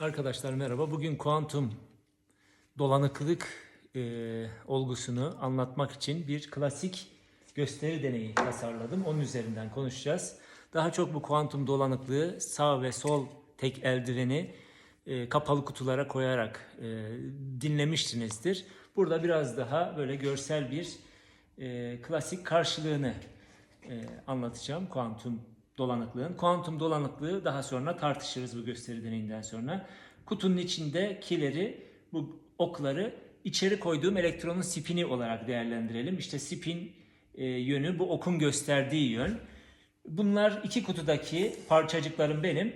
Arkadaşlar merhaba. Bugün kuantum dolanıklık e, olgusunu anlatmak için bir klasik gösteri deneyi tasarladım. Onun üzerinden konuşacağız. Daha çok bu kuantum dolanıklığı sağ ve sol tek eldiveni e, kapalı kutulara koyarak e, dinlemiştinizdir. Burada biraz daha böyle görsel bir e, klasik karşılığını e, anlatacağım kuantum dolanıklığın. Kuantum dolanıklığı daha sonra tartışırız bu gösteri deneyinden sonra. Kutunun içindekileri, bu okları içeri koyduğum elektronun spini olarak değerlendirelim. İşte spin e, yönü bu okun gösterdiği yön. Bunlar iki kutudaki parçacıklarım benim.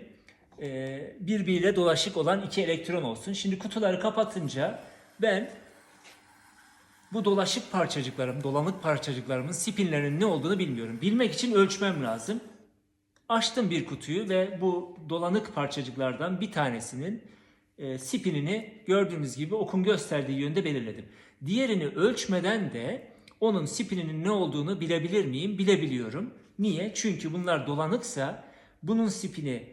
E, birbiriyle dolaşık olan iki elektron olsun. Şimdi kutuları kapatınca ben bu dolaşık parçacıklarım, dolanık parçacıklarımın spinlerinin ne olduğunu bilmiyorum. Bilmek için ölçmem lazım. Açtım bir kutuyu ve bu dolanık parçacıklardan bir tanesinin e, spinini gördüğünüz gibi okun gösterdiği yönde belirledim. Diğerini ölçmeden de onun spininin ne olduğunu bilebilir miyim? Bilebiliyorum. Niye? Çünkü bunlar dolanıksa bunun spini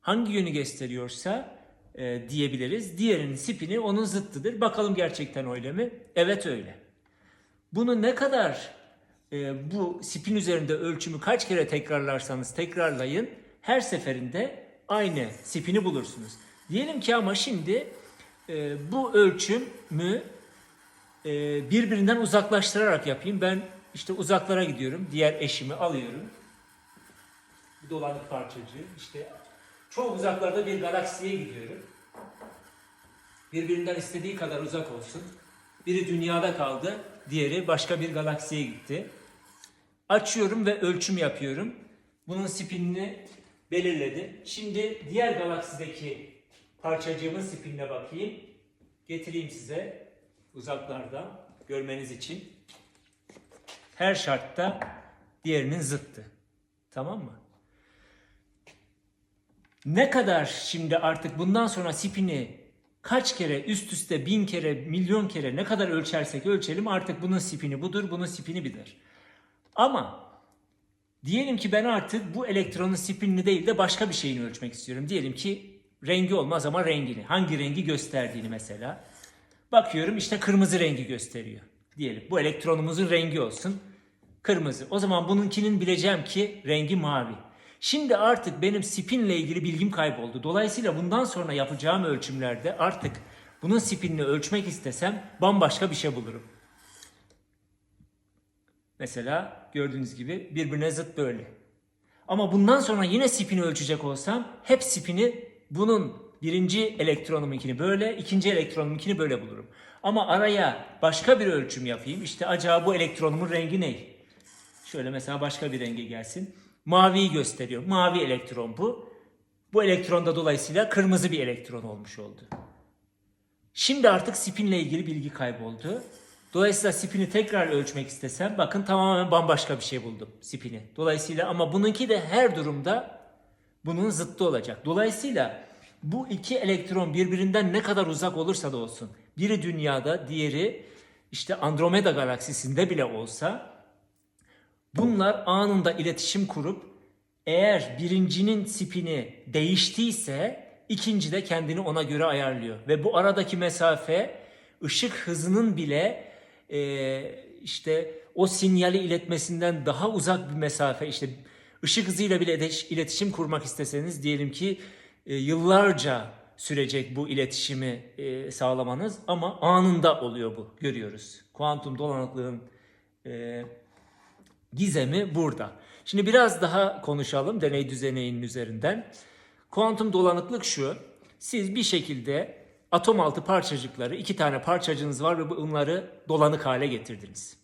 hangi yönü gösteriyorsa e, diyebiliriz. Diğerinin spini onun zıttıdır. Bakalım gerçekten öyle mi? Evet öyle. Bunu ne kadar e, bu spin üzerinde ölçümü kaç kere tekrarlarsanız tekrarlayın her seferinde aynı spini bulursunuz. Diyelim ki ama şimdi e, bu ölçümü e, birbirinden uzaklaştırarak yapayım. Ben işte uzaklara gidiyorum. Diğer eşimi alıyorum. Bir dolanık parçacığı. İşte çok uzaklarda bir galaksiye gidiyorum. Birbirinden istediği kadar uzak olsun. Biri dünyada kaldı, diğeri başka bir galaksiye gitti. Açıyorum ve ölçüm yapıyorum. Bunun spinini belirledi. Şimdi diğer galaksideki parçacığımın spinine bakayım. Getireyim size uzaklardan görmeniz için. Her şartta diğerinin zıttı. Tamam mı? Ne kadar şimdi artık bundan sonra spini kaç kere üst üste bin kere milyon kere ne kadar ölçersek ölçelim artık bunun spini budur bunun spini bilir. Ama diyelim ki ben artık bu elektronun spinini değil de başka bir şeyini ölçmek istiyorum. Diyelim ki rengi olmaz ama rengini. Hangi rengi gösterdiğini mesela. Bakıyorum işte kırmızı rengi gösteriyor. Diyelim bu elektronumuzun rengi olsun. Kırmızı. O zaman bununkinin bileceğim ki rengi mavi. Şimdi artık benim spinle ilgili bilgim kayboldu. Dolayısıyla bundan sonra yapacağım ölçümlerde artık bunun spinini ölçmek istesem bambaşka bir şey bulurum. Mesela gördüğünüz gibi birbirine zıt böyle. Ama bundan sonra yine spini ölçecek olsam hep spini bunun birinci elektronumunkini böyle, ikinci elektronumunkini böyle bulurum. Ama araya başka bir ölçüm yapayım. İşte acaba bu elektronumun rengi ne? Şöyle mesela başka bir renge gelsin. Maviyi gösteriyor. Mavi elektron bu. Bu elektron da dolayısıyla kırmızı bir elektron olmuş oldu. Şimdi artık spinle ilgili bilgi kayboldu. Dolayısıyla spini tekrar ölçmek istesem bakın tamamen bambaşka bir şey buldum spini. Dolayısıyla ama bununki de her durumda bunun zıttı olacak. Dolayısıyla bu iki elektron birbirinden ne kadar uzak olursa da olsun. Biri dünyada, diğeri işte Andromeda galaksisinde bile olsa bunlar anında iletişim kurup eğer birincinin spini değiştiyse ikinci de kendini ona göre ayarlıyor. Ve bu aradaki mesafe ışık hızının bile e, işte o sinyali iletmesinden daha uzak bir mesafe işte ışık hızıyla bile iletişim kurmak isteseniz diyelim ki e, yıllarca sürecek bu iletişimi e, sağlamanız ama anında oluyor bu görüyoruz. Kuantum dolanıklığın e, gizemi burada. Şimdi biraz daha konuşalım deney düzeninin üzerinden. Kuantum dolanıklık şu. Siz bir şekilde atom altı parçacıkları, iki tane parçacığınız var ve bunları dolanık hale getirdiniz.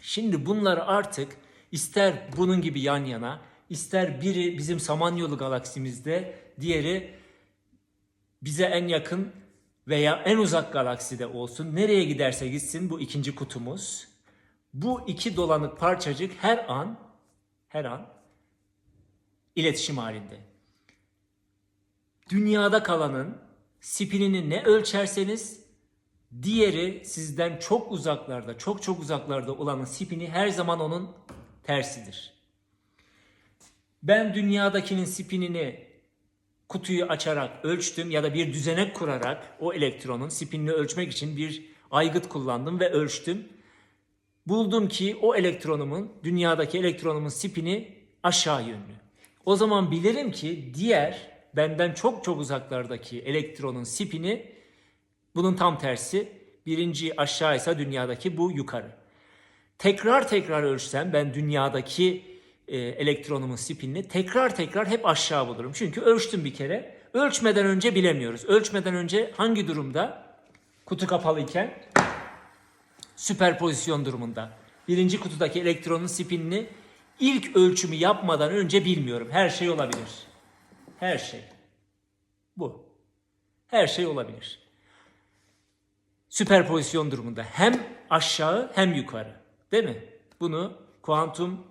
Şimdi bunları artık ister bunun gibi yan yana, ister biri bizim Samanyolu galaksimizde, diğeri bize en yakın veya en uzak galakside olsun. Nereye giderse gitsin bu ikinci kutumuz. Bu iki dolanık parçacık her an her an iletişim halinde. Dünyada kalanın spinini ne ölçerseniz diğeri sizden çok uzaklarda, çok çok uzaklarda olanın spini her zaman onun tersidir. Ben dünyadakinin spinini kutuyu açarak ölçtüm ya da bir düzenek kurarak o elektronun spinini ölçmek için bir aygıt kullandım ve ölçtüm. Buldum ki o elektronumun, dünyadaki elektronumun spini aşağı yönlü. O zaman bilirim ki diğer benden çok çok uzaklardaki elektronun spini bunun tam tersi. Birinci aşağıysa dünyadaki bu yukarı. Tekrar tekrar ölçsem ben dünyadaki e, elektronumun spinini tekrar tekrar hep aşağı bulurum. Çünkü ölçtüm bir kere. Ölçmeden önce bilemiyoruz. Ölçmeden önce hangi durumda? Kutu kapalıyken süperpozisyon durumunda. Birinci kutudaki elektronun spinini ilk ölçümü yapmadan önce bilmiyorum. Her şey olabilir. Her şey. Bu. Her şey olabilir. Süperpozisyon durumunda hem aşağı hem yukarı. Değil mi? Bunu kuantum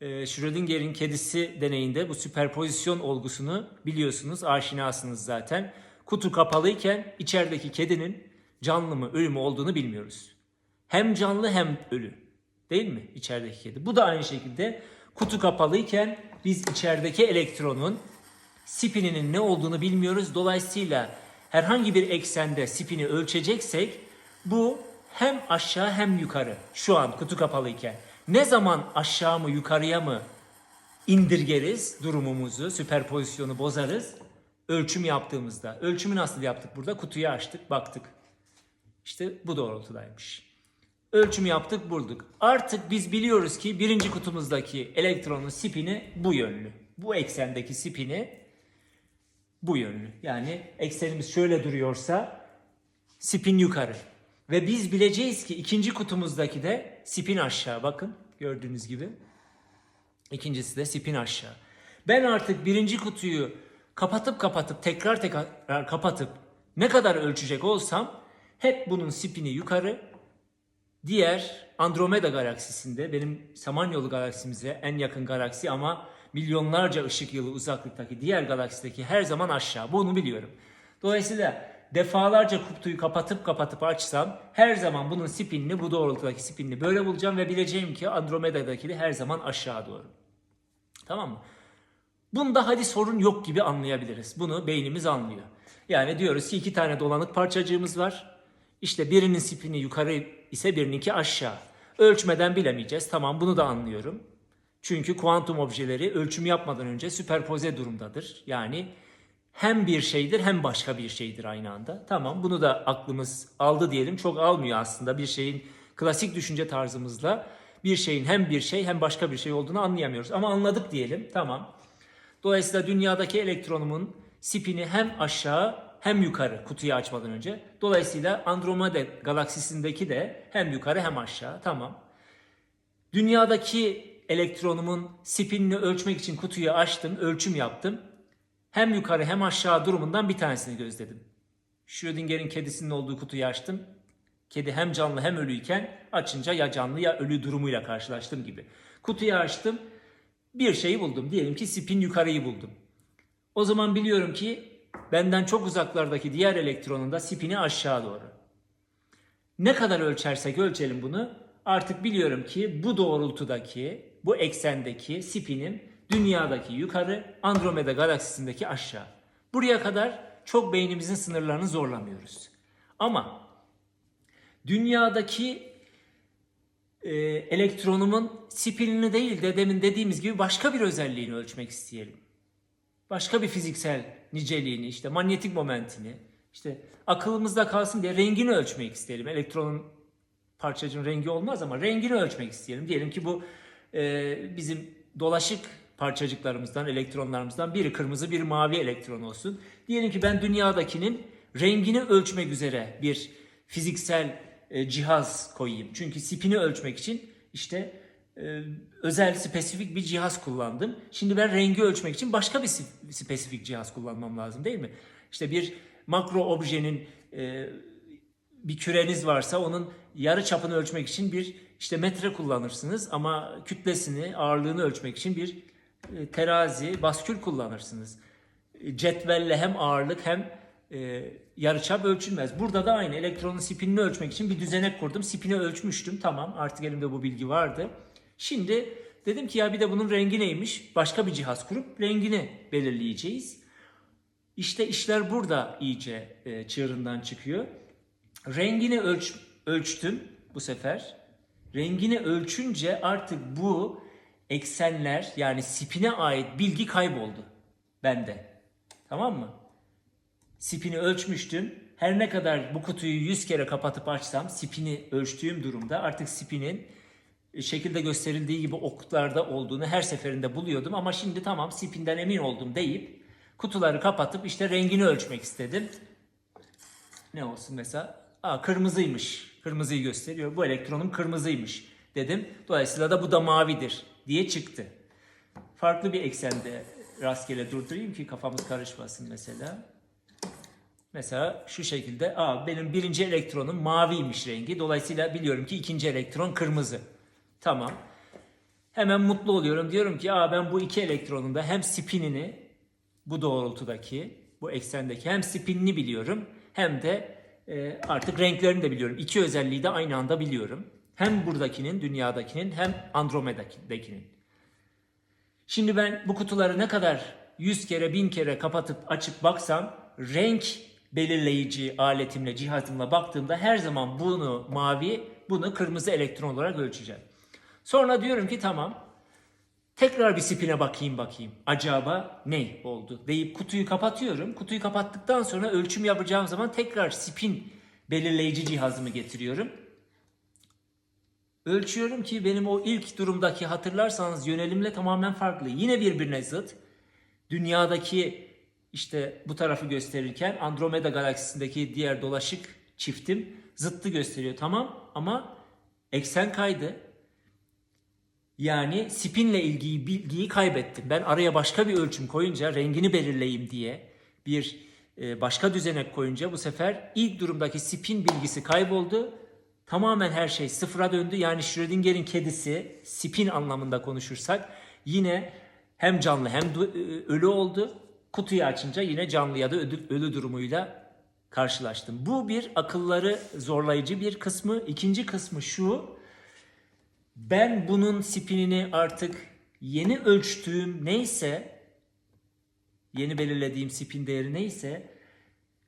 e, Schrödinger'in kedisi deneyinde bu süperpozisyon olgusunu biliyorsunuz, aşinasınız zaten. Kutu kapalıyken içerideki kedinin canlı mı, ölü mü olduğunu bilmiyoruz. Hem canlı hem ölü. Değil mi içerideki kedi? Bu da aynı şekilde kutu kapalıyken biz içerideki elektronun spininin ne olduğunu bilmiyoruz. Dolayısıyla herhangi bir eksende spini ölçeceksek bu hem aşağı hem yukarı şu an kutu kapalıyken. Ne zaman aşağı mı yukarıya mı indirgeriz durumumuzu, süperpozisyonu bozarız? Ölçüm yaptığımızda. Ölçümü nasıl yaptık burada? Kutuyu açtık, baktık. İşte bu doğrultudaymış. Ölçüm yaptık, bulduk. Artık biz biliyoruz ki birinci kutumuzdaki elektronun spini bu yönlü. Bu eksendeki spini bu yönlü. Yani eksenimiz şöyle duruyorsa spin yukarı. Ve biz bileceğiz ki ikinci kutumuzdaki de spin aşağı. Bakın gördüğünüz gibi. İkincisi de spin aşağı. Ben artık birinci kutuyu kapatıp kapatıp tekrar tekrar kapatıp ne kadar ölçecek olsam hep bunun spini yukarı. Diğer Andromeda galaksisinde benim Samanyolu galaksimize en yakın galaksi ama milyonlarca ışık yılı uzaklıktaki diğer galaksideki her zaman aşağı. Bunu biliyorum. Dolayısıyla defalarca kutuyu kapatıp kapatıp açsam her zaman bunun spinini bu doğrultudaki spinini böyle bulacağım ve bileceğim ki Andromeda'daki de her zaman aşağı doğru. Tamam mı? Bunda hadi sorun yok gibi anlayabiliriz. Bunu beynimiz anlıyor. Yani diyoruz ki iki tane dolanık parçacığımız var. İşte birinin spini yukarı ise birininki aşağı. Ölçmeden bilemeyeceğiz. Tamam bunu da anlıyorum. Çünkü kuantum objeleri ölçüm yapmadan önce süperpoze durumdadır. Yani hem bir şeydir hem başka bir şeydir aynı anda. Tamam bunu da aklımız aldı diyelim. Çok almıyor aslında bir şeyin klasik düşünce tarzımızla bir şeyin hem bir şey hem başka bir şey olduğunu anlayamıyoruz. Ama anladık diyelim. Tamam. Dolayısıyla dünyadaki elektronumun spini hem aşağı hem yukarı kutuyu açmadan önce. Dolayısıyla Andromeda galaksisindeki de hem yukarı hem aşağı. Tamam. Dünyadaki elektronumun spinini ölçmek için kutuyu açtım, ölçüm yaptım. Hem yukarı hem aşağı durumundan bir tanesini gözledim. Schrödinger'in kedisinin olduğu kutuyu açtım. Kedi hem canlı hem ölüyken açınca ya canlı ya ölü durumuyla karşılaştım gibi. Kutuyu açtım. Bir şeyi buldum. Diyelim ki spin yukarıyı buldum. O zaman biliyorum ki benden çok uzaklardaki diğer elektronun da spini aşağı doğru. Ne kadar ölçersek ölçelim bunu artık biliyorum ki bu doğrultudaki, bu eksendeki spinim dünyadaki yukarı, Andromeda galaksisindeki aşağı. Buraya kadar çok beynimizin sınırlarını zorlamıyoruz. Ama dünyadaki e, elektronumun spinini değil de demin dediğimiz gibi başka bir özelliğini ölçmek isteyelim. Başka bir fiziksel niceliğini, işte manyetik momentini, işte akılımızda kalsın diye rengini ölçmek isteyelim. Elektronun parçacığın rengi olmaz ama rengini ölçmek isteyelim. Diyelim ki bu e, bizim dolaşık parçacıklarımızdan, elektronlarımızdan biri kırmızı, bir mavi elektron olsun. Diyelim ki ben dünyadakinin rengini ölçmek üzere bir fiziksel e, cihaz koyayım. Çünkü spini ölçmek için işte e, özel spesifik bir cihaz kullandım. Şimdi ben rengi ölçmek için başka bir spesifik cihaz kullanmam lazım değil mi? İşte bir makro objenin e, bir küreniz varsa onun yarı çapını ölçmek için bir işte metre kullanırsınız ama kütlesini, ağırlığını ölçmek için bir e, terazi, baskül kullanırsınız. E, Cetvelle hem ağırlık hem e, yarıçap ölçülmez. Burada da aynı elektronun spinini ölçmek için bir düzenek kurdum. Spini ölçmüştüm. Tamam artık elimde bu bilgi vardı. Şimdi dedim ki ya bir de bunun rengi neymiş? Başka bir cihaz kurup rengini belirleyeceğiz. İşte işler burada iyice e, çığırından çıkıyor. Rengini ölç, ölçtüm bu sefer. Rengini ölçünce artık bu eksenler yani spine ait bilgi kayboldu bende. Tamam mı? Spini ölçmüştüm. Her ne kadar bu kutuyu 100 kere kapatıp açsam spini ölçtüğüm durumda artık spinin şekilde gösterildiği gibi oklarda olduğunu her seferinde buluyordum. Ama şimdi tamam spinden emin oldum deyip kutuları kapatıp işte rengini ölçmek istedim. Ne olsun mesela? Aa kırmızıymış. Kırmızıyı gösteriyor. Bu elektronum kırmızıymış dedim. Dolayısıyla da bu da mavidir diye çıktı. Farklı bir eksende rastgele durdurayım ki kafamız karışmasın mesela. Mesela şu şekilde, aa benim birinci elektronum maviymiş rengi. Dolayısıyla biliyorum ki ikinci elektron kırmızı. Tamam. Hemen mutlu oluyorum. Diyorum ki aa ben bu iki elektronun da hem spinini bu doğrultudaki, bu eksendeki hem spinini biliyorum hem de e, artık renklerini de biliyorum. İki özelliği de aynı anda biliyorum. Hem buradakinin, dünyadakinin hem Andromeda'dakinin. Şimdi ben bu kutuları ne kadar 100 kere, 1000 kere kapatıp açıp baksam renk belirleyici aletimle, cihazımla baktığımda her zaman bunu mavi, bunu kırmızı elektron olarak ölçeceğim. Sonra diyorum ki tamam, tekrar bir spine bakayım bakayım. Acaba ne oldu deyip kutuyu kapatıyorum. Kutuyu kapattıktan sonra ölçüm yapacağım zaman tekrar spin belirleyici cihazımı getiriyorum. Ölçüyorum ki benim o ilk durumdaki hatırlarsanız yönelimle tamamen farklı. Yine birbirine zıt. Dünyadaki işte bu tarafı gösterirken Andromeda galaksisindeki diğer dolaşık çiftim zıttı gösteriyor. Tamam ama eksen kaydı. Yani spinle ilgili bilgiyi kaybettim. Ben araya başka bir ölçüm koyunca rengini belirleyeyim diye bir e, başka düzenek koyunca bu sefer ilk durumdaki spin bilgisi kayboldu. Tamamen her şey sıfıra döndü. Yani Schrödinger'in kedisi spin anlamında konuşursak yine hem canlı hem du- ölü oldu. Kutuyu açınca yine canlı ya da ölü durumuyla karşılaştım. Bu bir akılları zorlayıcı bir kısmı. İkinci kısmı şu. Ben bunun spinini artık yeni ölçtüğüm neyse, yeni belirlediğim spin değeri neyse,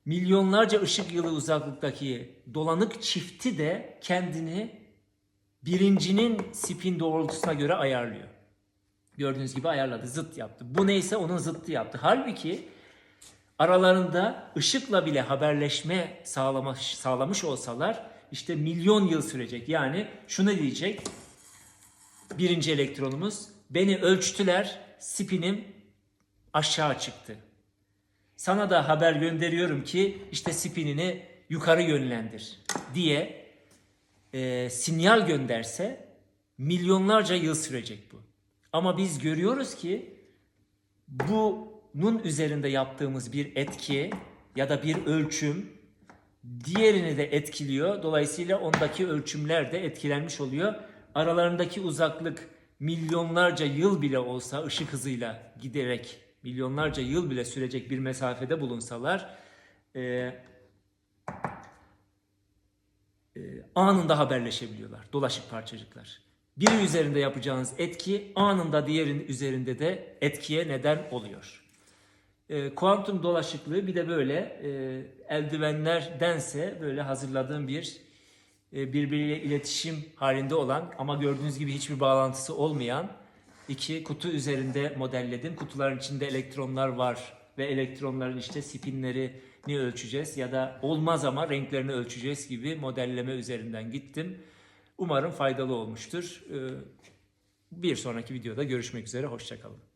milyonlarca ışık yılı uzaklıktaki dolanık çifti de kendini birincinin spin doğrultusuna göre ayarlıyor. Gördüğünüz gibi ayarladı, zıt yaptı. Bu neyse onun zıttı yaptı. Halbuki aralarında ışıkla bile haberleşme sağlamış, sağlamış olsalar işte milyon yıl sürecek. Yani şunu diyecek, birinci elektronumuz. Beni ölçtüler, spinim aşağı çıktı. Sana da haber gönderiyorum ki işte spinini yukarı yönlendir diye e, sinyal gönderse milyonlarca yıl sürecek bu. Ama biz görüyoruz ki bunun üzerinde yaptığımız bir etki ya da bir ölçüm diğerini de etkiliyor. Dolayısıyla ondaki ölçümler de etkilenmiş oluyor. Aralarındaki uzaklık milyonlarca yıl bile olsa ışık hızıyla giderek milyonlarca yıl bile sürecek bir mesafede bulunsalar e, e, anında haberleşebiliyorlar dolaşık parçacıklar. Biri üzerinde yapacağınız etki anında diğerinin üzerinde de etkiye neden oluyor. E, kuantum dolaşıklığı bir de böyle e, eldivenlerdense böyle hazırladığım bir birbiriyle iletişim halinde olan ama gördüğünüz gibi hiçbir bağlantısı olmayan iki kutu üzerinde modelledim. Kutuların içinde elektronlar var ve elektronların işte spinlerini ölçeceğiz ya da olmaz ama renklerini ölçeceğiz gibi modelleme üzerinden gittim. Umarım faydalı olmuştur. E, Bir sonraki videoda görüşmek üzere, hoşçakalın.